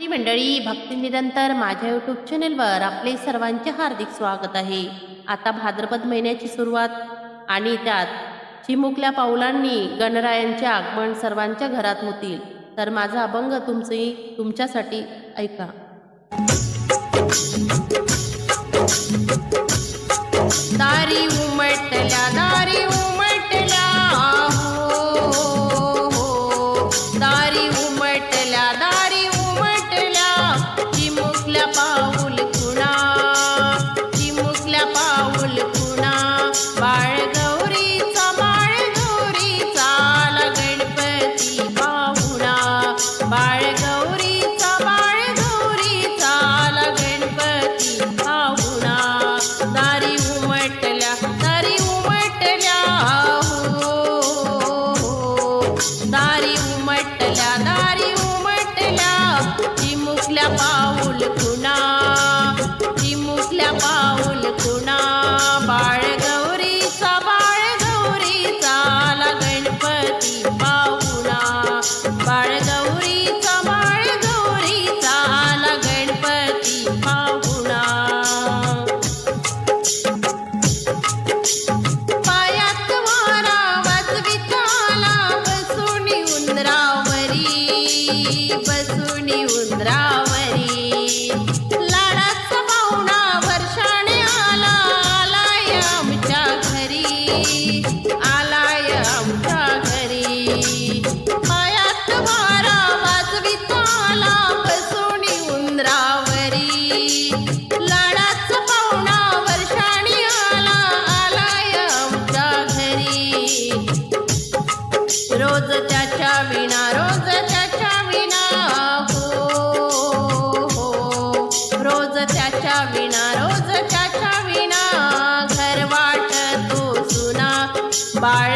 मंडळी भक्ती निरंतर माझ्या यूट्यूब चॅनेलवर आपले सर्वांचे हार्दिक स्वागत आहे. आता भाद्रपद महिन्याची सुरुवात आणि त्यात चिमुकल्या पावलांनी गणरायांचे आगमन सर्वांच्या घरात होतील. तर माझा अभंग तुमचे तुमच्यासाठी ऐका. दारी पाऊल खुणा. चिमुकल्या पाऊल खुणा. बाळ লাড়া त्याच्या विना रोज त्याच्या विना घर वाटतो सुना. बाळ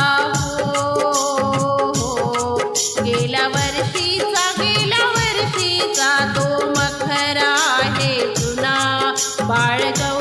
barco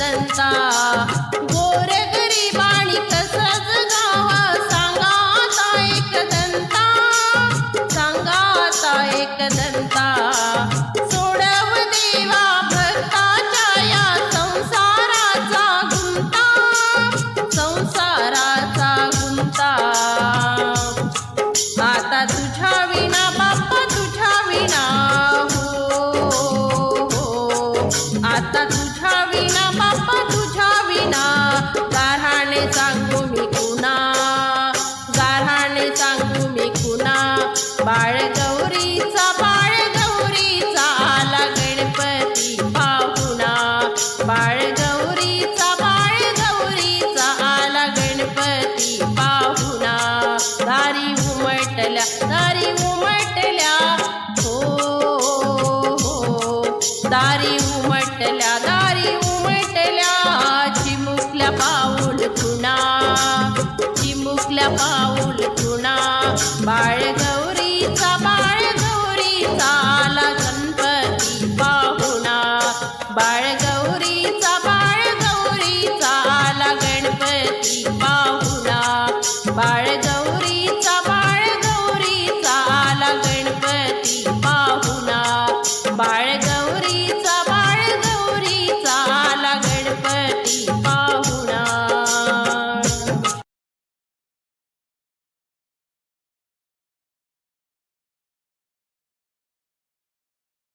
संता गोर गरीबाणी तसंच गावा सांगाता एक दंता. सांगाता एक दंता. चिमुकला पाऊल खुणा. चिमुकला पाऊल खुणा. बाळग